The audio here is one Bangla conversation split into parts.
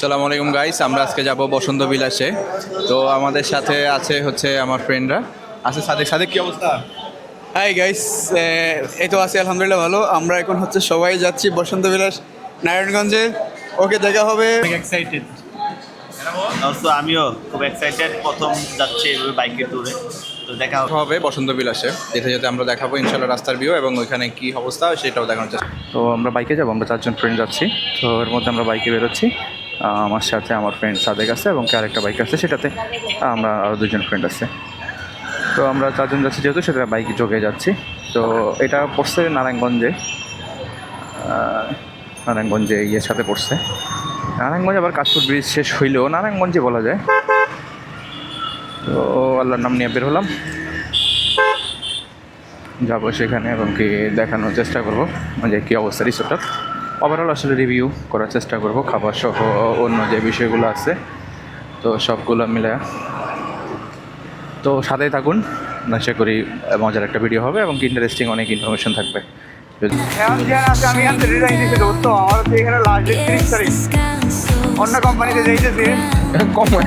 সালাম আলাইকুম গাইস আমরা আজকে যাব বসন্ত বিলাসে। তো আমাদের সাথে আছে হচ্ছে আমার ফ্রেন্ডরা আছে সাদেক। সাদেক কি অবস্থা? হাই গাইস এই তো আছি আলহামদুলিল্লাহ ভালো। আমরা এখন হচ্ছে সবাই যাচ্ছি বসন্ত বিলাস নারায়ণগঞ্জে। ওকে দেখা হবে। এক্সাইটেড অলসো আমিও খুব এক্সাইটেড প্রথম যাচ্ছি এইভাবে বাইকের ট্যুরে তো দেখা হবে। বসন্ত বিলাসে। যেতে যেতে আমরা দেখাবো ইনশাল্লাহ রাস্তার ভিউ এবং ওইখানে কি অবস্থা সেটাও দেখানোর চেষ্টা। তো আমরা বাইকে যাব আমরা চারজন ফ্রেন্ড যাচ্ছি। তো এর মধ্যে আমরা বাইকে বেরোচ্ছি। আমার সাথে আমার ফ্রেন্ড সাদেক আছে এবং আরেকটা বাইক আছে, সেটাতে আমরা আরও দুজন ফ্রেন্ড আছে। তো আমরা চারজন যাচ্ছি যেহেতু, সেটা বাইকে যোগে যাচ্ছি। তো এটা পড়ছে নারায়ণগঞ্জে। নারায়ণগঞ্জে ইয়ের সাথে পড়ছে। নারায়ণগঞ্জে আবার কাশপুর ব্রিজ শেষ হইলেও নারায়ণগঞ্জে বলা যায়। তো আল্লাহর নাম নিয়ে বের হলাম। যাব সেখানে এবং কি দেখানোর চেষ্টা করব। যে কী অবস্থা রিসোর্টটার ওভারঅল আসলে রিভিউ করার চেষ্টা করব, খাবার সহ অন্য যে বিষয়গুলো আছে, তো সবগুলো মিলে। তো সাথেই থাকুন, আশা করি মজার একটা ভিডিও হবে এবং ইন্টারেস্টিং অনেক ইনফরমেশন থাকবে। আমি এখানে লাস্ট ডেট তারিখ অন্য কোম্পানিতে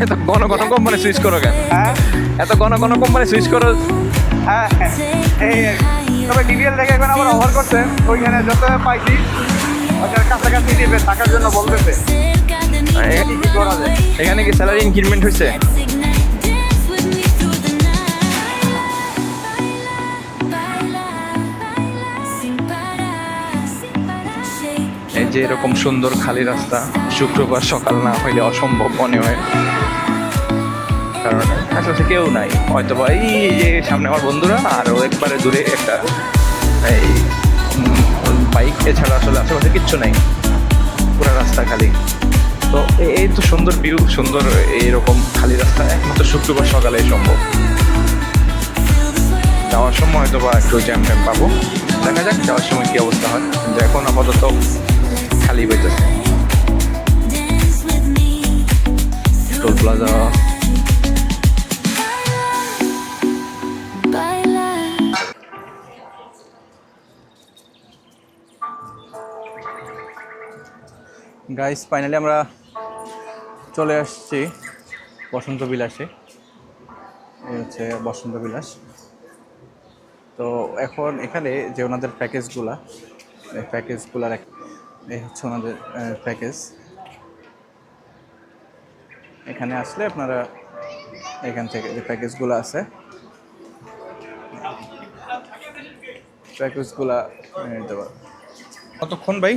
এত ঘন ঘন কোম্পানি সুইচ করো কেন হ্যাঁ। এত ঘন ঘন কোম্পানি সুইচ করো হ্যাঁ এই তবে এখন অফার ওইখানে যত পাইছি কাছাকাছি দিবে জন্য বলতেছে। এখানে কি স্যালারি ইনক্রিমেন্ট হয়েছে? এই যে এরকম সুন্দর খালি রাস্তা শুক্রবার সকাল না হইলে অসম্ভব মনে হয়। কারণ আশেপাশে কেউ নাই। হয়তো বা এই যে সামনে আমার বন্ধুরা আর ও একবারে দূরে একটা। এই বাইক এছাড়া আসলে আশেপাশে কিচ্ছু নাই। পুরো রাস্তা খালি। তো এই তো সুন্দর ভিউ সুন্দর এইরকম খালি রাস্তা। একমাত্র শুক্রবার সকালে সম্ভব। যাওয়ার সময় হয়তো বা একটু জ্যাম ট্যাম পাবো। দেখা যাক যাওয়ার সময় কি অবস্থা হয়। কিন্তু এখন আপাতত খালি বইতেছে টোল প্লাজা গাইস ফাইনালি আমরা চলে আসছি বসন্ত বিলাসে। এই হচ্ছে বসন্ত বিলাস। তো এখন এখানে যে ওনাদের প্যাকেজগুলা প্যাকেজগুলার এক এই হচ্ছে ওনাদের প্যাকেজ। এখানে আসলে আপনারা এখান থেকে যে প্যাকেজগুলো আছে, প্যাকেজগুলা নিতে পারবেন কতক্ষণ ভাই?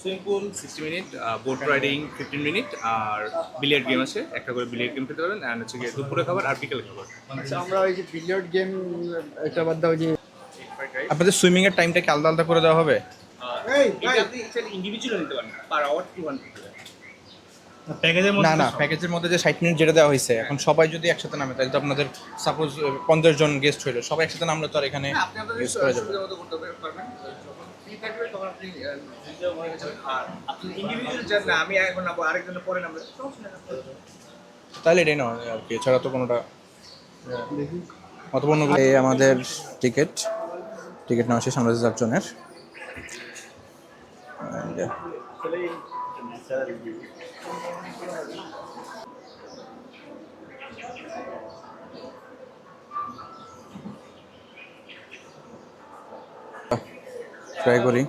Swimming pool sixty minute boat riding fifteen minute আর বিলিয়ার্ড গেম আছে। একটা করে বিলিয়ার্ড গেম খেতে পারবেন অ্যান্ড হচ্ছে গিয়ে দুপুরে খাবার আর বিকেলে খাবার। আচ্ছা আমরা ওই যে বিলিয়ার্ড গেম এটা বাদ দাও যে আপনাদের সুইমিং এর টাইমটা কি আলাদা আলাদা করে দেওয়া হবে? ইন্ডিভিজুয়াল নিতে পারেন পার আওয়ার টু ওয়ান প্যাকেজের না না প্যাকেজের মধ্যে যে ষাট মিনিট যেটা দেওয়া হয়েছে এখন সবাই যদি একসাথে নামে তাহলে তো আপনাদের সাপোজ পঞ্চাশ জন গেস্ট হইল সবাই একসাথে নামলে তো আর এখানে use করা যাবে আর পরে তাহলে এটাই না আর কি, এছাড়া তো কোনোটা, অতপূর্ণ এই আমাদের টিকিট টিকিট নেওয়া শেষ, আমরা চারজনের। ট্রাই করি।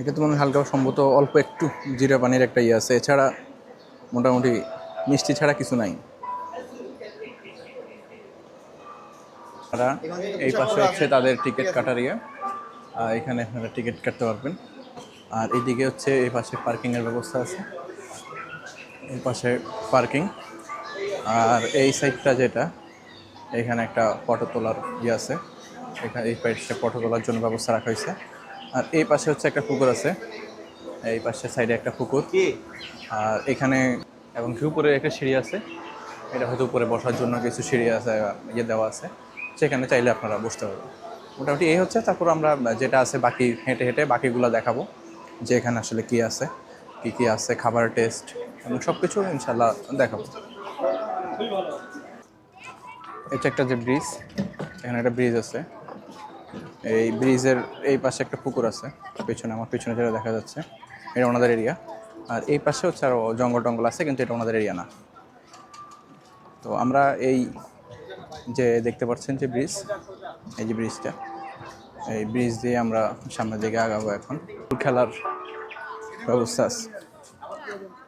এটা তো মনে হালকা সম্ভবত অল্প একটু জিরা পানির একটা ইয়ে আছে। এছাড়া মোটামুটি মিষ্টি ছাড়া কিছু নাই। তারা এই পাশে হচ্ছে তাদের টিকিট কাটার ইয়ে। আর এখানে আপনারা টিকিট কাটতে পারবেন। আর এইদিকে হচ্ছে এই পাশে পার্কিংয়ের ব্যবস্থা আছে। এই পাশে পার্কিং আর এই সাইডটা যেটা, এখানে একটা ফটো তোলার ইয়ে আছে। এখানে এই পাশে ফটো তোলার জন্য ব্যবস্থা রাখা হয়েছে। আর এই পাশে হচ্ছে একটা পুকুর আছে। এই পাশে সাইডে একটা পুকুর। আর এখানে এবং উপরে একটা সিঁড়ি আছে। এটা হয়তো উপরে বসার জন্য কিছু সিঁড়ি আছে ইয়ে দেওয়া আছে। সেখানে চাইলে আপনারা বসতে পারবেন। মোটামুটি এই হচ্ছে। তারপর আমরা যেটা আছে বাকি হেঁটে হেঁটে বাকিগুলো দেখাবো। যে এখানে আসলে কি আছে কি কি আছে খাবার টেস্ট এবং সব কিছু ইনশাল্লাহ দেখাবো। এটা একটা যে ব্রিজ। এখানে একটা ব্রিজ আছে। এই ব্রিজের এই পাশে একটা পুকুর আছে পেছনে আমার পেছনে যেটা দেখা যাচ্ছে, এটা ওনাদের এরিয়া আর এই পাশে হচ্ছে আরও জঙ্গল টঙ্গল আছে, কিন্তু এটা ওনাদের এরিয়া না। তো আমরা এই যে দেখতে পাচ্ছেন যে ব্রিজ, এই যে ব্রিজটা, এই ব্রিজ দিয়ে আমরা সামনের দিকে আগাবো এখন। খেলার ব্যবস্থা আছে।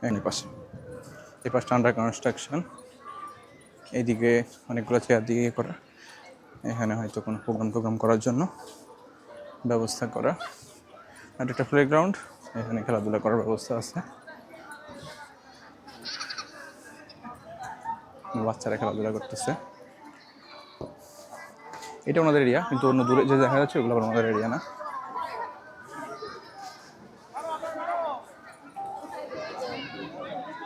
এই পাশে। এই পাশটা আন্ডার কনস্ট্রাকশন এইদিকে অনেকগুলো চেয়ার দিকে করা। এখানে হয়তো কোনো প্রোগ্রাম টোগ্রাম করার জন্য ব্যবস্থা করা। আর একটা প্লেগ্রাউন্ড এখানে খেলাধুলা করার ব্যবস্থা আছে। বাচ্চারা খেলাধুলা করতেছে। এটা ওনাদের এরিয়া কিন্তু অন্য দূরে যে দেখা যাচ্ছে ওগুলো ওনাদের এরিয়া না।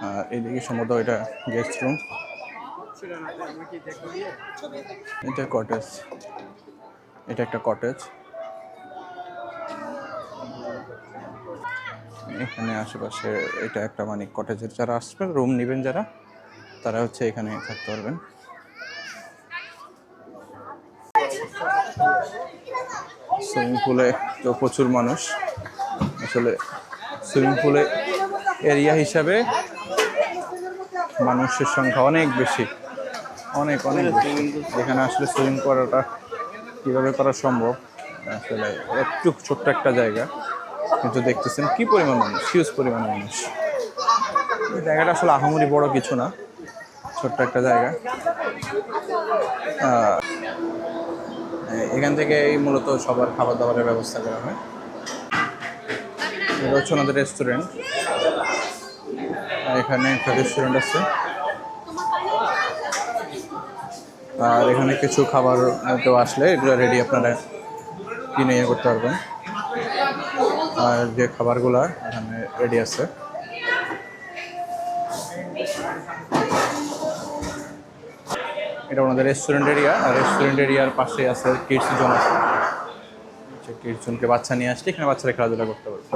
আর এইদিকে সম্ভবত এটা গেস্ট রুম এটা কটেজ এটা একটা কটেজ এখানে আশেপাশে এটা একটা মানে কটেজের যারা আসবেন রুম নেবেন যারা, তারা হচ্ছে এখানে থাকতে পারবেন। সুইমিং পুলে তো প্রচুর মানুষ। আসলে সুইমিং পুলে এরিয়া হিসাবে মানুষের সংখ্যা অনেক বেশি। অনেক অনেক এখানে আসলে সুইমিং করাটা কীভাবে করা সম্ভব আসলে একটু ছোট্ট একটা জায়গা। কিন্তু দেখতেছেন কি পরিমাণ মানুষ হিউজ পরিমাণ মানুষ। জায়গাটা আসলে আহামরি বড় কিছু না, ছোট্ট একটা জায়গা। এখান থেকে মূলত সবার খাবার দাবারের ব্যবস্থা করা হয়। এটা হচ্ছে ওনাদের রেস্টুরেন্ট এখানে একটা রেস্টুরেন্ট আছে। আর এখানে কিছু খাবার কেউ আসলে এগুলো রেডি আপনারা কিনে ইয়ে করতে পারবেন। আর যে খাবারগুলো এখানে রেডি আছে। এটা ওনাদের রেস্টুরেন্ট এরিয়া আর রেস্টুরেন্ট এরিয়ার পাশে আছে কিডস জোন আছে। কিডস জোনকে বাচ্চা নিয়ে আসলে এখানে বাচ্চারা খেলাধুলা করতে পারবে।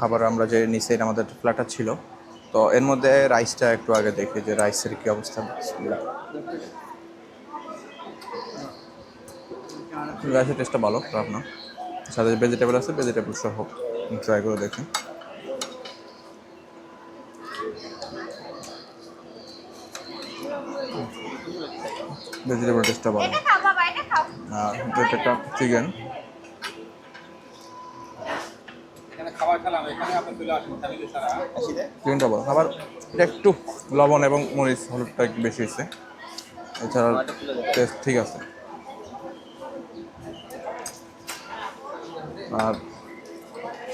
খাবার আমরা যে নিচে আমাদের ফ্ল্যাটটা ছিল। তো এর মধ্যে রাইসটা একটু আগে দেখি যে রাইসের কি অবস্থা। রাইসের টেস্টটা ভালো খারাপ না। সাথে ভেজিটেবল আছে ভেজিটেবল সহ। ট্রাই করে দেখি। ভেজিটেবল টেস্টটা ভালো। আর এটা একটা চিকেন এটা একটু লবণ এবং মরিচ, হলুদটা একটু বেশি হয়েছে। এছাড়া টেস্ট ঠিক আছে। আর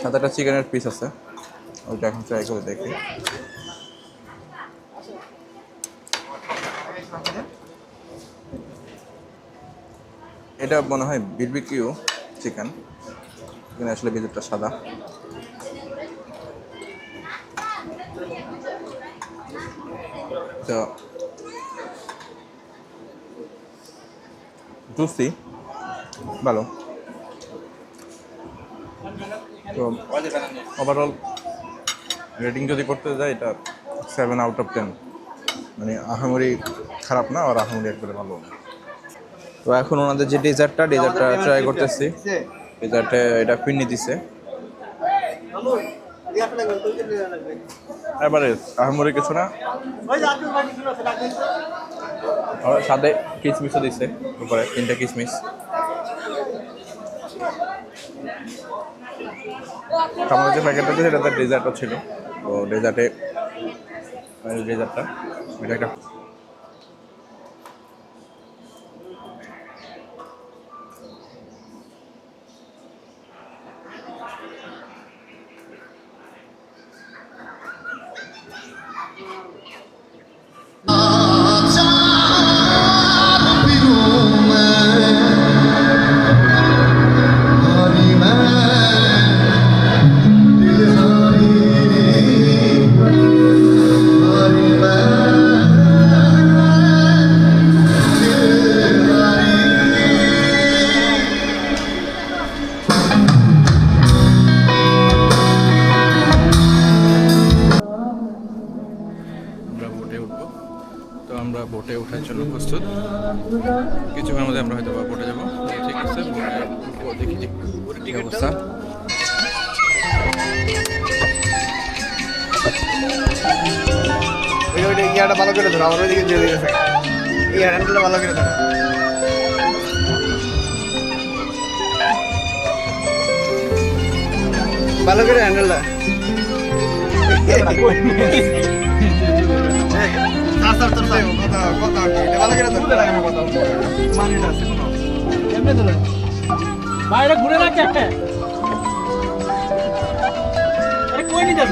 সাথে একটা চিকেনের পিস আছে। ওইটা এখন ট্রাই করে দেখি। এটা মনে হয় বিরবিকিউ চিকেন এখানে আসলে ভিতরটা সাদা। তো জুসি, ভালো। তো ওভারঅল রেটিং যদি করতে যাই, এটা সেভেন আউট অফ টেন মানে আহামরি খারাপ না, আর আহামরি একবারে ভালো না। তো এখন ওনাদের যে ডেজার্টটা ডেজার্টটা ট্রাই করতেছি। ডেজার্টে এটা পিন্নি দিছে। আহামরি কিছু না। সাথে কিসমিসও দিছে উপরে, তিনটা কিসমিস। আমাদের যে প্যাকেটটা সেটাতে ডেজার্টও ছিল। তো ডেজার্টে ডেজার্টটা এটা একটা কিছুক্ষণের মধ্যে আমরা হয়তো বা বোটে যাব। ঠিক আছে বোটে দেখি অবস্থা। ইয়াটা ভালো করে ধরো আমার ওইদিকে দিয়ে দিয়েছে। এই হ্যান্ডেলটা ভালো করে ধরো। ভালো করে হ্যান্ডেলটা বাইরে ঘুরে না কে আরে কই নি যাস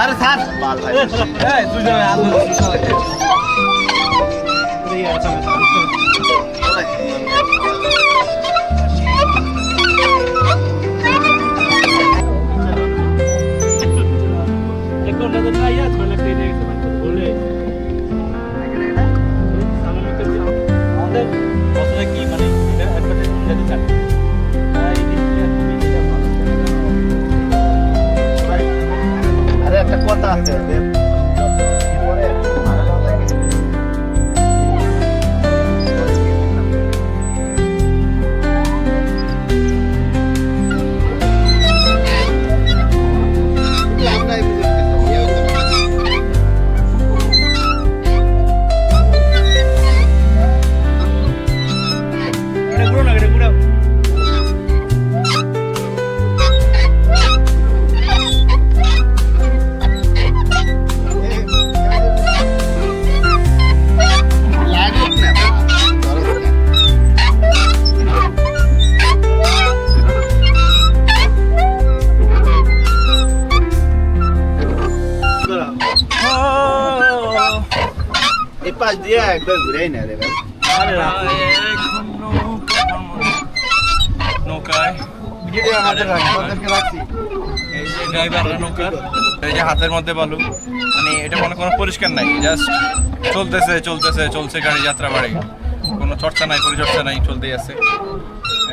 আরে স্যার বাল ভাই। এই দুজনে আন্দোলন এক ঘণ্টা ধরে না ইয়া ছয় লাখ ঘুরেই না রে ভাই। নৌকায়। ভিডিও আমাদের রাখ আমাদেরকে রাখছি। এই যে ড্রাইভাররা নৌকার এই যে হাতের মধ্যে বালু। মানে এটা মনে কোনো পরিষ্কার নাই জাস্ট চলতেছে চলতেছে চলছে গাড়ি যাত্রা বাড়ি। কোনো চর্চা নাই পরিচর্চা নাই চলতেই আছে।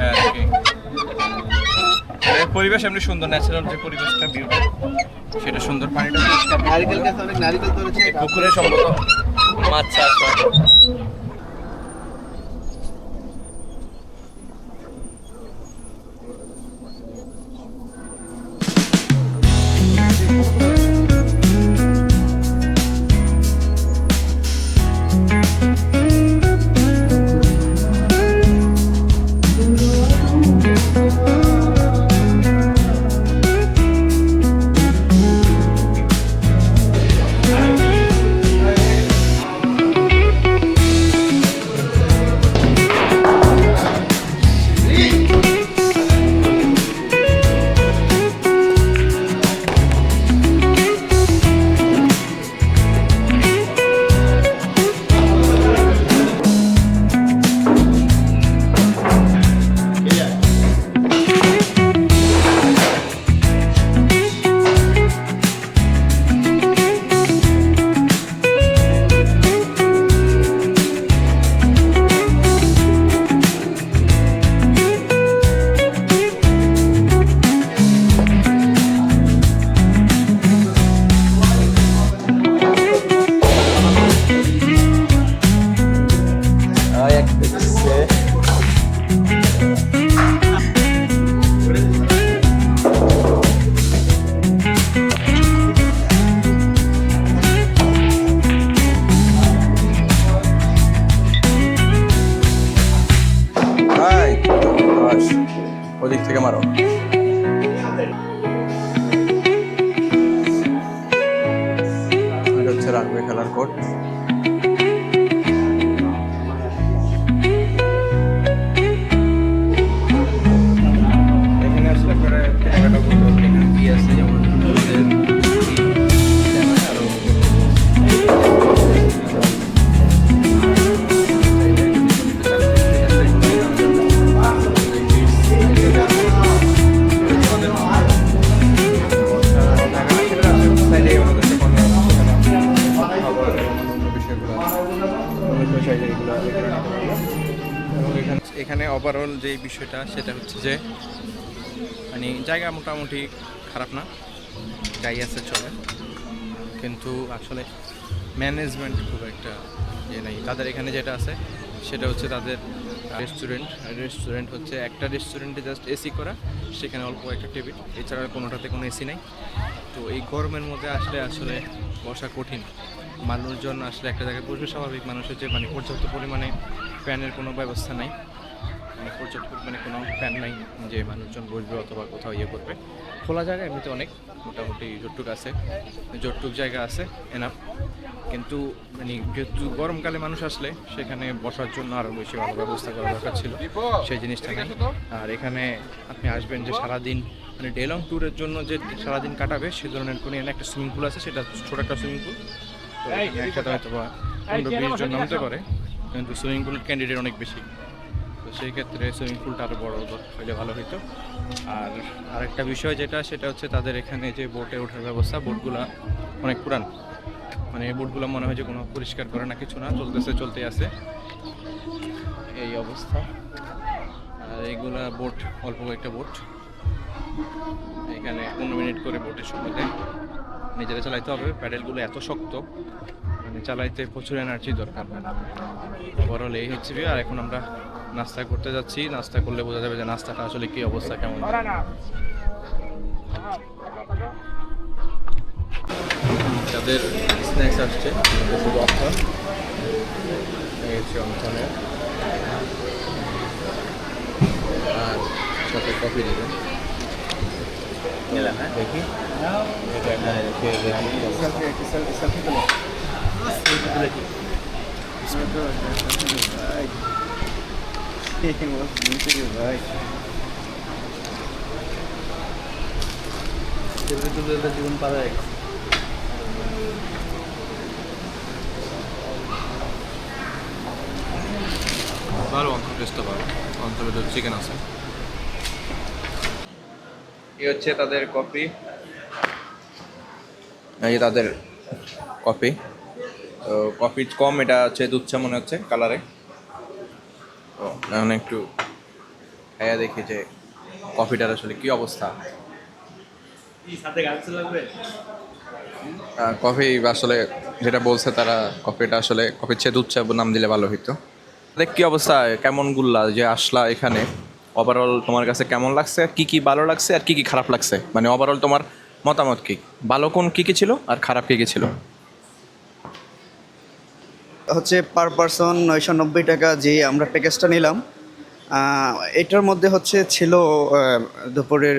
আর কি পরিবেশ এমনি সুন্দর ন্যাচারাল যে পরিবেশটা ভিউ সেটা সুন্দর। পানিটা নারিকেল গাছ অনেক নারিকেল ধরেছে। পুকুরে সম্ভবত মাছ চাষ হয়। ওদিক থেকে মারো। হচ্ছে রাগবে খেলার কোর্ট। ওভারঅল যে বিষয়টা, সেটা হচ্ছে যে মানে জায়গা মোটামুটি খারাপ না যাই আছে চলে। কিন্তু আসলে ম্যানেজমেন্ট খুব একটা ইয়ে নেই। তাদের এখানে যেটা আছে, সেটা হচ্ছে তাদের রেস্টুরেন্ট রেস্টুরেন্ট হচ্ছে একটা রেস্টুরেন্টে জাস্ট এসি করা, সেখানে অল্প একটা টেবিল এছাড়া কোনোটাতে কোনো এসি নেই। তো এই গরমের মধ্যে আসলে আসলে বসা কঠিন। মানুষজন আসলে একটা জায়গায় বসবে স্বাভাবিক মানুষের যে মানে পর্যাপ্ত পরিমাণে ফ্যানের কোনো ব্যবস্থা নাই। মানে পর্যাপ্ত পরিমাণে কোনো ফ্যান নাই যে মানুষজন বসবে অথবা কোথাও ইয়ে করবে। খোলা জায়গা এমনিতে অনেক, মোটামুটি জোরটুক আছে জোরটুক জায়গা আছে এনাফ কিন্তু মানে যেহেতু গরমকালে মানুষ আসলে সেখানে বসার জন্য আরও বেশি ভালো ব্যবস্থা করা দরকার ছিল, সেই জিনিসটা নেই। আর এখানে আপনি আসবেন যে সারাদিন মানে ডে লং ট্যুরের জন্য যে সারাদিন কাটাবে, সে ধরনের কোনো একটা সুইমিং পুল আছে, সেটা ছোট একটা সুইমিং পুল একসাথে হয়তো বা পনেরো বিশ জন নামতে পারে, কিন্তু সুইমিং পুল ক্যান্ডিডেট অনেক বেশি। তো সেই ক্ষেত্রে সুইমিং পুলটা আরও বড় হলে ভালো হতো আর আরেকটা বিষয় যেটা, সেটা হচ্ছে তাদের এখানে যে বোটে ওঠার ব্যবস্থা বোটগুলা অনেক পুরান। মানে এই বোটগুলো মনে হয় যে কোনো পরিষ্কার করে না, কিছু না, চলতেছে চলতে আছে। এই অবস্থা। আর এইগুলা বোট অল্প একটা বোট এখানে পনেরো মিনিট করে বোটের সময় দেয় নিজেরা চালাইতে হবে। প্যাডেলগুলো এত শক্ত। মানে চালাইতে প্রচুর এনার্জি দরকার। ওভারঅল এই হচ্ছে। আর এখন আমরা নাস্তা করতে যাচ্ছি। নাস্তা করলে বোঝা যাবে যে নাস্তাটা আসলে কি অবস্থা কেমন? তাদের স্ন্যাক্স আসছে শুধু হচ্ছে অঞ্চলের আর সাথে কফি দেবেন। দেখি। একটা খেয়ে দেখি জীবন পার হয়ে ভালো অন্তর ভালো অন্তরে চিকেন আছে এই হচ্ছে তাদের কফি এই তাদের কফি কফি কম এটা হচ্ছে চা মনে হচ্ছে কালারে তো এখন একটু খাইয়া দেখি যে কফিটার আসলে কি অবস্থা। কফি আসলে যেটা বলছে তারা কফিটা আসলে কফির চেয়ে দুধ চা নাম দিলে ভালো হইতো। দেখ কি অবস্থা কেমন গুল্লা যে আসলা এখানে। ওভারঅল তোমার কাছে কেমন লাগছে? কি কি ভালো লাগছে আর কি কি খারাপ লাগছে? মানে ওভারঅল তোমার মতামত কি? ভালো কোন কি কি ছিল আর খারাপ কি কি ছিল? হচ্ছে পার পারসন নয়শো নব্বই টাকা যে আমরা প্যাকেজটা নিলাম এটার মধ্যে হচ্ছে ছিল দুপুরের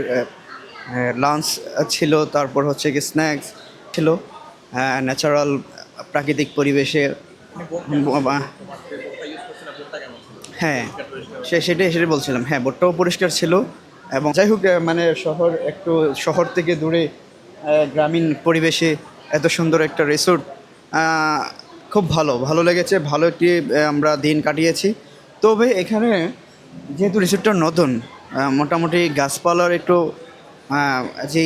লাঞ্চ ছিল, তারপর হচ্ছে কি স্ন্যাক্স ছিল ন্যাচারাল প্রাকৃতিক পরিবেশে হ্যাঁ সে সেটাই সেটাই বলছিলাম হ্যাঁ বোটটাও পরিষ্কার ছিল এবং যাই হোক মানে শহর একটু শহর থেকে দূরে গ্রামীণ পরিবেশে এত সুন্দর একটা রিসোর্ট খুব ভালো ভালো লেগেছে, ভালো একটি আমরা দিন কাটিয়েছি। তবে এখানে যেহেতু রিসোর্টটা নতুন মোটামুটি গাছপালার একটু যে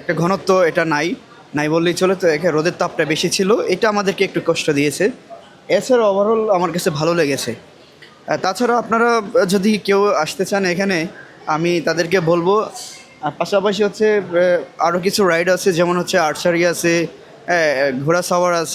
একটা ঘনত্ব এটা নাই নাই বললেই চলে, তো এখানে রোদের তাপটা বেশি ছিল, এটা আমাদেরকে একটু কষ্ট দিয়েছে। এছাড়া ওভারঅল আমার কাছে ভালো লেগেছে। তাছাড়া আপনারা যদি কেউ আসতে চান এখানে, আমি তাদেরকে বলব পাশাপাশি হচ্ছে আরও কিছু রাইড আছে, যেমন হচ্ছে আর্চারি আছে ঘোড়া সাওয়ার আছে।